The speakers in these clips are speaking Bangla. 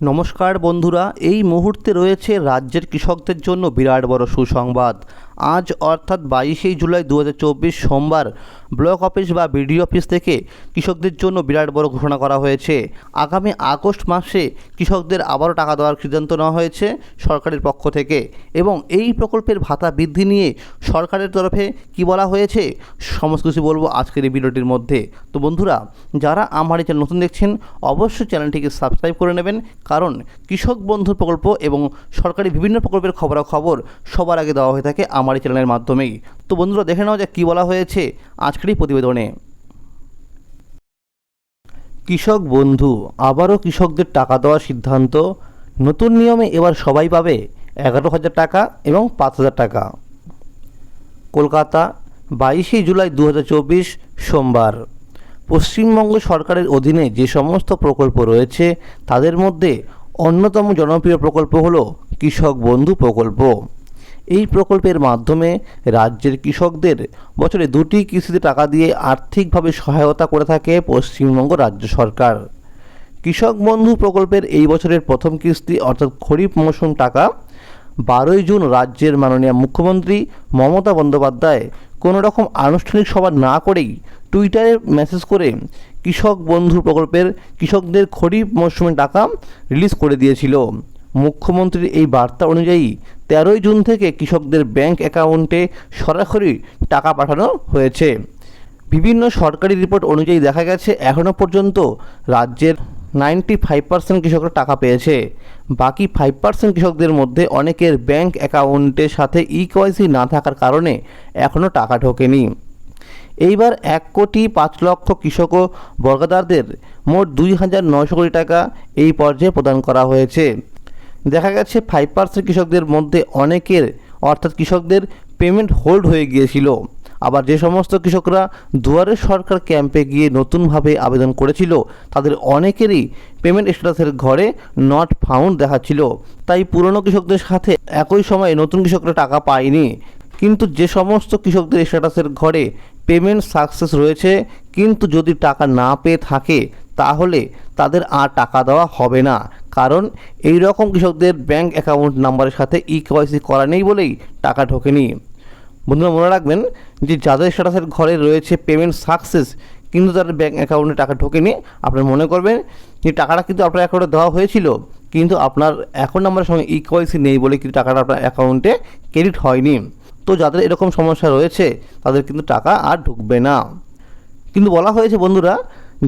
নমস্কার বন্ধুরা এই মুহূর্তে রয়েছে রাজ্যের কৃষকদের জন্য বিরাট বড় সুসংবাদ। আজ অর্থাৎ বাইশেই জুলাই দু হাজার চব্বিশ সোমবার ব্লক অফিস বা বিডিও অফিস থেকে কৃষকদের জন্য বিরাট বড় ঘোষণা করা হয়েছে। আগামী আগস্ট মাসে কৃষকদের আবারও টাকা দেওয়ার সিদ্ধান্ত নেওয়া হয়েছে সরকারের পক্ষ থেকে এবং এই প্রকল্পের ভাতা বৃদ্ধি নিয়ে সরকারের তরফে কি বলা হয়েছে সমস্ত কিছু বলব আজকের এই ভিডিওটির মধ্যে। তো বন্ধুরা, যারা আমার এই চ্যানেল নতুন দেখছেন, অবশ্যই চ্যানেলটিকে সাবস্ক্রাইব করে নেবেন, কারণ কৃষক বন্ধু প্রকল্প এবং সরকারি বিভিন্ন প্রকল্পের খবরাখবর সবার আগে দেওয়া হয়ে থাকে আমার এই চ্যানেলের মাধ্যমেই। তো বন্ধুরা, দেখে নেওয়া যাক কী বলা হয়েছে আজকের এই প্রতিবেদনে। কৃষক বন্ধু, আবারও কৃষকদের টাকা দেওয়ার সিদ্ধান্ত। নতুন নিয়মে এবার সবাই পাবে এগারো হাজার টাকা এবং পাঁচ হাজার টাকা। কলকাতা, বাইশে জুলাই দু হাজার চব্বিশ সোমবার। পশ্চিমবঙ্গ সরকারের অধীনে যে সমস্ত প্রকল্প রয়েছে, তাদের মধ্যে অন্যতম জনপ্রিয় প্রকল্প হল কৃষক বন্ধু প্রকল্প। এই প্রকল্পের মাধ্যমে রাজ্যের কৃষকদের বছরে দুটি কিস্তিতে টাকা দিয়ে আর্থিকভাবে সহায়তা করে থাকে পশ্চিমবঙ্গ রাজ্য সরকার। কৃষক বন্ধু প্রকল্পের এই বছরের প্রথম কিস্তি, অর্থাৎ খরিফ মৌসুম টাকা, বারোই জুন রাজ্যের মাননীয় মুখ্যমন্ত্রী মমতা বন্দ্যোপাধ্যায় কোনো রকম আনুষ্ঠানিক সভা না করেই টুইটারে মেসেজ করে কৃষক বন্ধু প্রকল্পের কৃষকদের খরিফ মৌসুমে টাকা রিলিজ করে দিয়েছিল। মুখ্যমন্ত্রীর এই বার্তা অনুযায়ী তেরোই জুন থেকে কৃষকদের ব্যাংক অ্যাকাউন্টে সরাসরি টাকা পাঠানো হয়েছে। বিভিন্ন সরকারি রিপোর্ট অনুযায়ী দেখা গেছে এখনও পর্যন্ত রাজ্যের নাইনটি ফাইভ পার্সেন্ট কৃষকরা টাকা পেয়েছে। বাকি ফাইভ পার্সেন্ট কৃষকদের মধ্যে অনেকের ব্যাংক অ্যাকাউন্টের সাথে ই কেওয়াইসি না থাকার কারণে এখনও টাকা ঢোকেনি। এইবার এক কোটি পাঁচ লক্ষ কৃষক ও বর্গাদারদের মোট দুই হাজার নয়শো কোটি টাকা এই পর্যায়ে প্রদান করা হয়েছে। দেখা গেছে ফাইভ পার্সেন্ট কৃষকদের মধ্যে অনেকের, অর্থাৎ কৃষকদের পেমেন্ট হোল্ড হয়ে গিয়েছিল। আবার যে সমস্ত কৃষকরা দুয়ারে সরকার ক্যাম্পে গিয়ে নতুনভাবে আবেদন করেছিল, তাদের অনেকেরই পেমেন্ট স্ট্যাটাসের ঘরে নট ফাউন্ড দেখাচ্ছিল। তাই পুরনো কৃষকদের সাথে একই সময়ে নতুন কৃষকরা টাকা পায়নি। কিন্তু যে সমস্ত কৃষকদের স্ট্যাটাসের ঘরে পেমেন্ট সাকসেস রয়েছে, কিন্তু যদি টাকা না পেয়ে থাকে তাহলে তাদের আর টাকা দেওয়া হবে না। কারণ এই রকম কৃষকদের ব্যাংক অ্যাকাউন্ট নাম্বারের সাথে ই কেওয়াইসি করা নেই বলেই টাকা ঢোকেনি। বন্ধুরা, মনে রাখবেন যে যাদের স্ট্যাটাসের ঘরে রয়েছে পেমেন্ট সাকসেস কিন্তু তাদের ব্যাঙ্ক অ্যাকাউন্টে টাকা ঢোকেনি, আপনার মনে করবেন যে টাকাটা কিন্তু আপনার অ্যাকাউন্টে দেওয়া হয়েছিল, কিন্তু আপনার অ্যাকাউন্ট নাম্বারের সঙ্গে ই কেওয়াইসি নেই বলে কিন্তু টাকাটা আপনার অ্যাকাউন্টে ক্রেডিট হয়নি। তো যাদের এরকম সমস্যা রয়েছে, তাদের কিন্তু টাকা আর ঢুকবে না। কিন্তু বলা হয়েছে, বন্ধুরা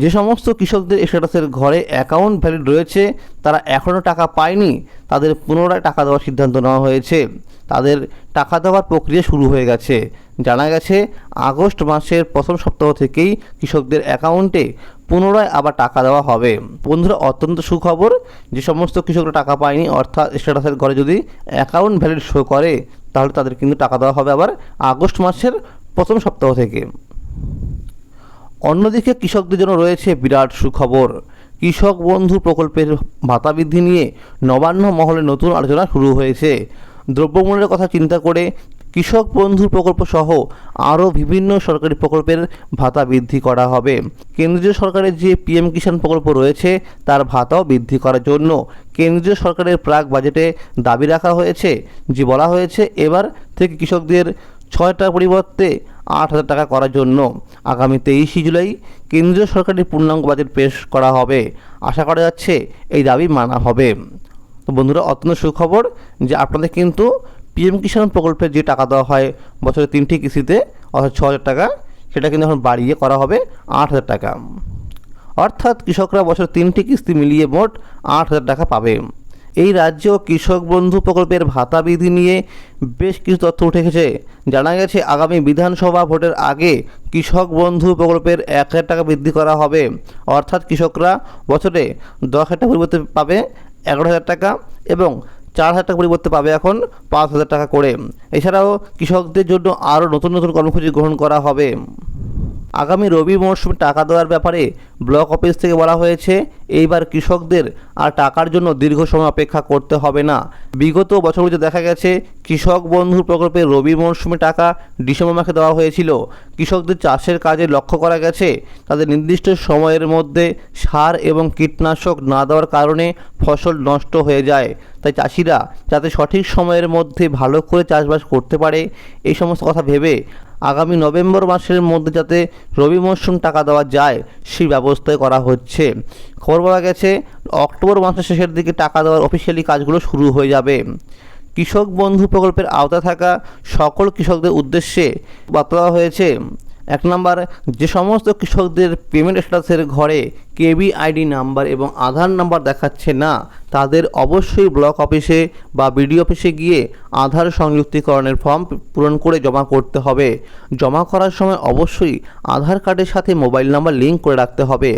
যে সমস্ত কৃষকদের স্ট্যাটাসের ঘরে অ্যাকাউন্ট ভ্যালিড রয়েছে, তারা এখনও টাকা পায়নি, তাদের পুনরায় টাকা দেওয়ার সিদ্ধান্ত নেওয়া হয়েছে। তাদের টাকা দেওয়ার প্রক্রিয়া শুরু হয়ে গেছে। জানা গেছে, আগস্ট মাসের প্রথম সপ্তাহ থেকেই কৃষকদের অ্যাকাউন্টে পুনরায় আবার টাকা দেওয়া হবে। বন্ধুরা, অত্যন্ত সুখবর, যে সমস্ত কৃষকরা টাকা পায়নি, অর্থাৎ স্ট্যাটাসের ঘরে যদি অ্যাকাউন্ট ভ্যালিড শো করে, তাহলে তাদের কিন্তু টাকা দেওয়া হবে আবার আগস্ট মাসের প্রথম সপ্তাহ থেকে। অন্যদিকে কৃষকদের জন্য রয়েছে বিরাট সুখবর। কৃষক বন্ধু প্রকল্পের ভাতা বৃদ্ধি নিয়ে নবান্ন মহলে নতুন আলোচনা শুরু হয়েছে। দ্রব্যমূল্যের কথা চিন্তা করে কৃষক বন্ধু প্রকল্প সহ আরও বিভিন্ন সরকারি প্রকল্পের ভাতা বৃদ্ধি করা হবে। কেন্দ্রীয় সরকারের যে পিএম কিষাণ প্রকল্প রয়েছে, তার ভাতাও বৃদ্ধি করার জন্য কেন্দ্রীয় সরকারের প্রাক বাজেটে দাবি রাখা হয়েছে। যে বলা হয়েছে, এবার থেকে কৃষকদের ছয় টাকার পরিবর্তে আট হাজার টাকা করার জন্য আগামী তেইশে জুলাই কেন্দ্রীয় সরকারের পূর্ণাঙ্গ বাজেট পেশ করা হবে। আশা করা যাচ্ছে এই দাবি মানা হবে। তো বন্ধুরা, অত্যন্ত সুখবর যে আপনাদের কিন্তু পিএম কিষাণ প্রকল্পের যে টাকা দেওয়া হয় বছরে তিনটি কিস্তিতে, অর্থাৎ ছ হাজার টাকা, সেটা কিন্তু এখন বাড়িয়ে করা হবে আট হাজার টাকা। অর্থাৎ কৃষকরা বছর তিনটি কিস্তি মিলিয়ে মোট আট হাজার টাকা পাবে। এই রাজ্য কৃষক বন্ধু প্রকল্পের ভাতা বিধি নিয়ে বেশ কিছু তথ্য উঠে জানা গেছে, আগামী বিধানসভা ভোটের আগে কৃষক বন্ধু প্রকল্পের এক হাজার টাকা বৃদ্ধি করা হবে। অর্থাৎ কৃষকরা বছরে দশ হাজার টাকা পরিবর্তে পাবে এগারো হাজার টাকা এবং চার হাজার টাকা পরিবর্তে পাবে এখন পাঁচ হাজার টাকা করে। এছাড়াও কৃষকদের জন্য আরও নতুন নতুন কর্মসূচি গ্রহণ করা হবে। আগামী রবি মরশুমে টাকা দেওয়ার ব্যাপারে ব্লক অফিস থেকে বলা হয়েছে, এইবার কৃষকদের আর টাকার জন্য দীর্ঘ সময় অপেক্ষা করতে হবে না। বিগত বছরগুলিতে দেখা গেছে, কৃষক বন্ধু প্রকল্পে রবি মরশুমে টাকা ডিসেম্বর মাসে দেওয়া হয়েছিল। কৃষকদের চাষের কাজে লক্ষ্য করা গেছে, তাদের নির্দিষ্ট সময়ের মধ্যে সার এবং কীটনাশক না দেওয়ার কারণে ফসল নষ্ট হয়ে যায়। তাই চাষিরা যাতে সঠিক সময়ের মধ্যে ভালো করে চাষবাস করতে পারে, এই সমস্ত কথা ভেবে আগামী নভেম্বর মাসের মধ্যে যাতে রবি মরশুম টাকা দেওয়া যায়, সেই ব্যবস্থাই করা হচ্ছে। খবর পাওয়া গেছে, অক্টোবর মাসের শেষের দিকে টাকা দেওয়ার অফিসিয়ালি কাজগুলো শুরু হয়ে যাবে। কৃষক বন্ধু প্রকল্পের আওতায় থাকা সকল কৃষকদের উদ্দেশ্যে বার্তা দেওয়া হয়েছে। এক নম্বর, যে সমস্ত কৃষকদের পেমেন্ট স্ট্যাটাসের ঘরে কেবি আইডি নাম্বার এবং আধার নাম্বার দেখাচ্ছে না, তাদের অবশ্যই ব্লক অফিসে বা বিডি অফিসে গিয়ে আধার সংযুক্তিকরণের ফর্ম পূরণ করে জমা করতে হবে। জমা করার সময় অবশ্যই আধার কার্ডের সাথে মোবাইল নাম্বার লিঙ্ক করে রাখতে হবে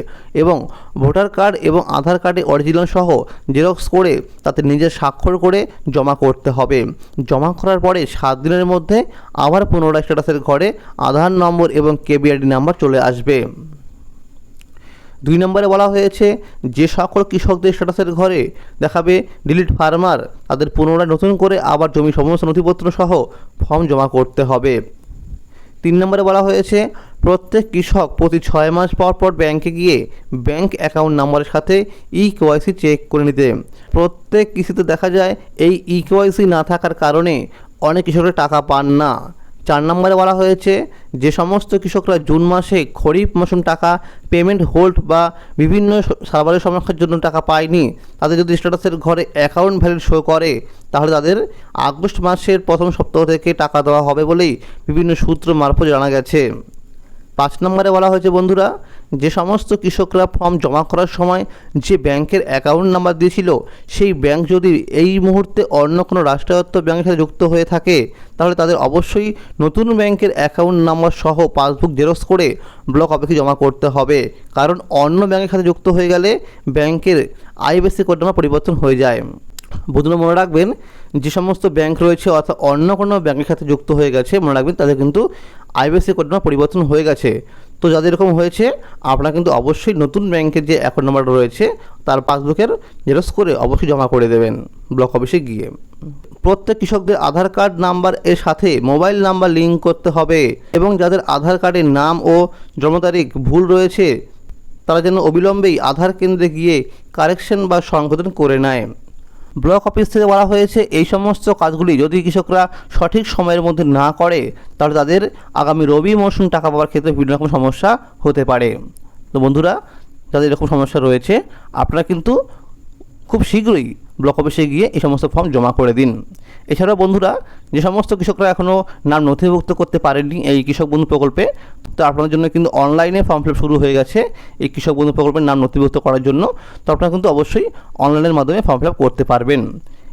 এবং ভোটার কার্ড এবং আধার কার্ডে অরিজিনাল সহ জেরক্স করে তাতে নিজের স্বাক্ষর করে জমা করতে হবে। জমা করার পরে সাত দিনের মধ্যে আবার পুনরায় স্ট্যাটাসের ঘরে আধার নম্বর এবং কেবিআইডি নাম্বার চলে আসবে। দুই নম্বরে বলা হয়েছে, যে সকল কৃষকদের স্ট্যাটাসের ঘরে দেখাবে ডিলিট ফার্মার, তাদের পুনরায় নতুন করে আবার জমি সমস্ত নথিপত্র সহ ফর্ম জমা করতে হবে। তিন নম্বরে বলা হয়েছে, প্রত্যেক কৃষক প্রতি ছয় মাস পর পর ব্যাংকে গিয়ে ব্যাংক অ্যাকাউন্ট নাম্বারের সাথে ই কেওয়াইসি চেক করে নিতে। প্রত্যেক কৃষিতে দেখা যায়, এই ই কেওয়াইসি না থাকার কারণে অনেক কৃষকরা টাকা পান না। চার নম্বরে বলা হয়েছে যে সমস্ত কৃষকরা জুন মাসে খরিফ মৌসুম টাকা পেমেন্ট হোল্ড বা বিভিন্ন সার্ভারের সমস্যার জন্য টাকা পায়নি, তাদের যদি স্ট্যাটাসের ঘরে অ্যাকাউন্ট ভ্যালিড শো করে, তাহলে তাদের আগস্ট মাসের প্রথম সপ্তাহ থেকে টাকা দেওয়া হবে বলেই বিভিন্ন সূত্র মারফত জানা গেছে। পাঁচ নম্বরে বলা হয়েছে, বন্ধুরা, যে সমস্ত কৃষকরা ফর্ম জমা করার সময় যে ব্যাংকের অ্যাকাউন্ট নাম্বার দিয়েছিল, সেই ব্যাংক যদি এই মুহূর্তে অন্য কোনো রাষ্ট্রায়ত্ত ব্যাংকের সাথে যুক্ত হয়ে থাকে, তাহলে তাদের অবশ্যই নতুন ব্যাংকের অ্যাকাউন্ট নাম্বার সহ পাসবুক জেরক্স করে ব্লক অফিসে জমা করতে হবে। কারণ অন্য ব্যাংকের সাথে যুক্ত হয়ে গেলে ব্যাংকের আইবিএসসি কোড নাম্বার পরিবর্তন হয়ে যায়। বন্ধুরা মনে রাখবেন, যে সমস্ত ব্যাংক রয়েছে অর্থাৎ অন্য কোনো ব্যাংকের সাথে যুক্ত হয়ে গেছে, মনে রাখবেন তাদের কিন্তু আইবিএসসি কোড নাম্বার পরিবর্তন হয়ে গেছে। তো যাদের এরকম হয়েছে, আপনারা কিন্তু অবশ্যই নতুন ব্যাংকের যে অ্যাকাউন্ট নাম্বারটা রয়েছে, তার পাসবুকের জেরক্স করে অবশ্যই জমা করে দেবেন ব্লক অফিসে গিয়ে। প্রত্যেক কৃষকদের আধার কার্ড নাম্বার এর সাথে মোবাইল নাম্বার লিঙ্ক করতে হবে এবং যাদের আধার কার্ডের নাম ও জন্ম তারিখ ভুল রয়েছে, তারা যেন অবিলম্বেই আধার কেন্দ্রে গিয়ে কারেকশন বা সংশোধন করে নেয়। ব্লক অফিস থেকে বলা হয়েছে, এই সমস্ত কাজগুলি যদি কৃষকরা সঠিক সময়ের মধ্যে না করে, তাহলে তাদের আগামী রবি মৌসুম টাকা পাওয়ার ক্ষেত্রে বিভিন্ন রকম সমস্যা হতে পারে। তো বন্ধুরা, যাদের এরকম সমস্যা রয়েছে, আপনারা কিন্তু খুব শীঘ্রই ব্লক অফিসে গিয়ে এই সমস্ত ফর্ম জমা করে দিন। এছাড়াও বন্ধুরা, যে সমস্ত কৃষকরা এখনও নাম নথিভুক্ত করতে পারেননি এই কৃষক বন্ধু প্রকল্পে, তো আপনাদের জন্য কিন্তু অনলাইনে ফর্ম ফিল শুরু হয়ে গেছে এই কৃষক বন্ধু প্রকল্পের নাম নথিভুক্ত করার জন্য। তো আপনারা কিন্তু অবশ্যই অনলাইনের মাধ্যমে ফর্ম ফিল করতে পারবেন।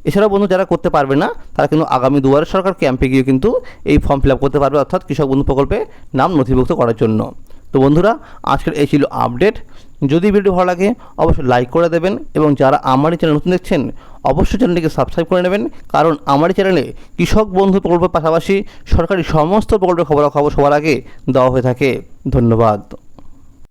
এছাড়াও বন্ধু, যারা করতে পারবে না, তারা কিন্তু আগামী দুয়ারে সরকার ক্যাম্পে গিয়ে কিন্তু এই ফর্ম ফিল করতে পারবে অর্থাৎ কৃষক বন্ধু প্রকল্পে নাম নথিভুক্ত করার জন্য। তো বন্ধুরা, আজকের এই ছিল আপডেট যদি ভিডিও ভালো লাগে, অবশ্যই লাইক করে দেবেন এবং যারা আমার এই চ্যানেল নতুন দেখছেন, অবশ্যই চ্যানেলটিকে সাবস্ক্রাইব করে নেবেন। কারণ আমার এই চ্যানেলে কৃষক বন্ধু প্রকল্পের পাশাপাশি সরকারি সমস্ত প্রকল্পের খবরাখবর সবার আগে দেওয়া হয়ে থাকে। ধন্যবাদ।